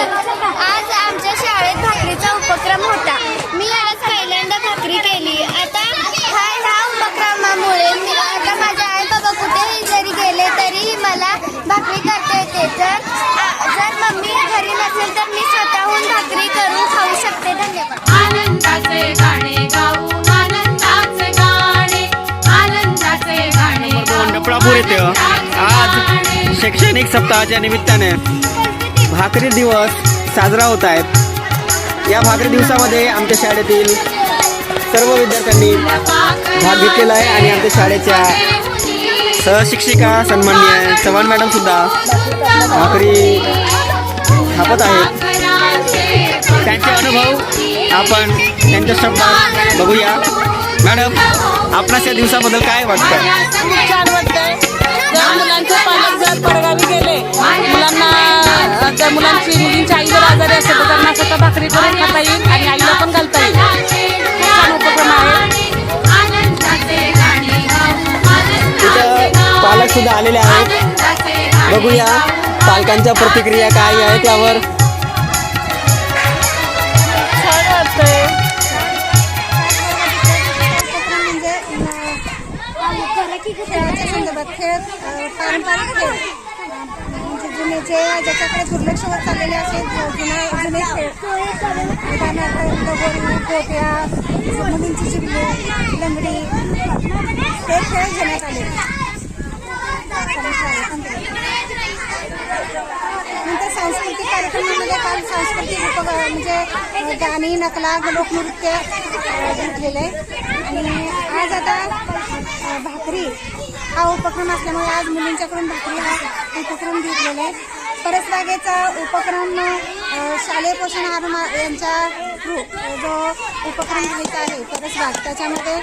आज आमच्या शाळेत भाकरीचा उपक्रम होता. मी आज पहिल्यांदा भाकरी केली. आता हा ह्या उपक्रमामुळे आता माझ्या आई बाबा कुठेही जरी गेले तरी मला भाकरी करता येते. तर जर मम्मी घरी नसेल तर मी स्वतःहून भाकरी करून खाऊ शकते. धन्यवाद. आज शैक्षणिक सप्ताहाच्या निमित्ताने भाकरी दिवस साजरा होत आहेत. या भाकरी दिवसामध्ये आमच्या शाळेतील सर्व विद्यार्थ्यांनी भाग घेतलेला आहे आणि आमच्या शाळेच्या सहशिक्षिका सन्माननीय चव्हाण मॅडमसुद्धा भाकरी थापत आहेत. त्यांचे अनुभव आपण त्यांच्या शब्दात बघूया. मॅडम आपणास या दिवसाबद्दल काय वाटतं? भाकरी करून खाता येईल आणि आईला पण घालता येईल. खूप छान उपक्रम आहे. तिथं पालक सुद्धा आलेले आहेत. बघूया पालकांच्या प्रतिक्रिया काय आहे त्यावर म्हणजे संदर्भात खेळ पारंपरिक खेळ. आणि जे ज्याच्याकडे दुर्लक्ष होत चाललेले असेल जुने जुने खेळ. उदाहरणार्थ लगोरी गोट्या मुलींची चिमणी लंगडी हे खेळ घेण्यात आले. नंतर सांस्कृतिक कार्यक्रमामध्ये काल सांस्कृतिक उप म्हणजे गाणी नकला लोकनृत्य अ, घेतलेलं. आहे आणि आज आता भाकरी हा उपक्रम असल्यामुळे आज मुलींच्याकडून भाकरी हा उपक्रम घेतलेला आहे परसबागेचा उपक्रम शालेय पोषण आहार मा- यांच्या थ्रू जो उपक्रम घ्यायचा आहे परसबाग त्याच्यामध्ये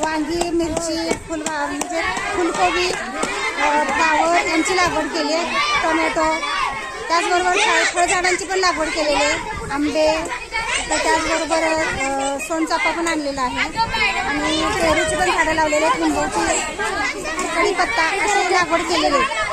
वांगी मिरची फुलवा म्हणजे फुलकोबी फ्लावर यांची लागवड केली आहे टोमॅटो. त्याचबरोबर फळ फळझाडांची पण लागवड केलेली आहे. आंबे तर त्याचबरोबर सोनचापा पण आणलेला आहे. आणि पेरूची पण झाडं लावलेली आहेत लिंबूची. कढीपत्ता अशी लागवड केलेली आहे.